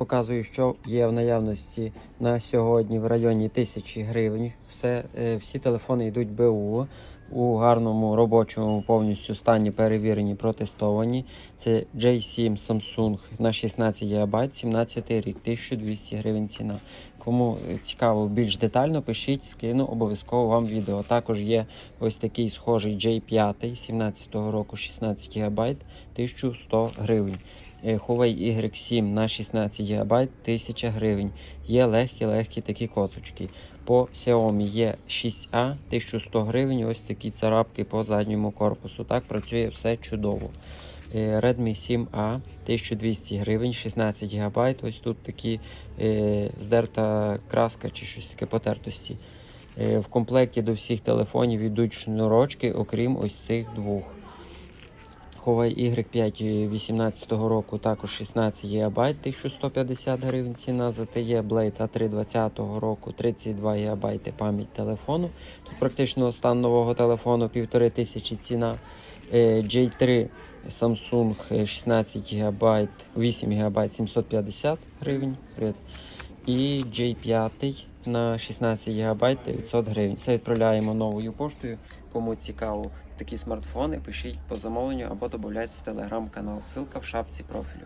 показую, що є в наявності на сьогодні в районі 1000 гривень. Все, е, всі телефони йдуть БУ у гарному робочому повністю стані перевірені, протестовані. Це J7 Samsung на 16 ГБ, 17 рік, 1200 гривень ціна. Кому цікаво більш детально, пишіть, скину обов'язково вам відео. Також є ось такий схожий J5 17 року, 16 ГБ, 1100 гривень. Е, Huawei Y7 на 16 ГБ 1000 гривень. Є легкі-легкі такі коцочки. По Xiaomi є 6A 1100 гривень. Ось такі царапки по задньому корпусу. Так працює все чудово. Е, Redmi 7A 1200 гривень, 16 ГБ. Ось тут такі е, здерта краска чи щось таке потертості. Е, в комплекті до всіх телефонів йдуть шнурочки, окрім ось цих двох. Huawei Y5 18 року також 16 ГБ, 1150 гривень ціна. ZTE Blade A3 20 року 32 ГБ пам'ять телефону. Тут практично стан нового телефону 1500 ціна. Е, J3 Samsung е, 16 ГБ, 8 ГБ 750 гривень. І J5 на 16 ГБ 900 гривень. Це відправляємо новою поштою. Кому цікаво такі смартфони, пишіть по замовленню або додавайтесь в телеграм-канал. Силка в шапці профілю.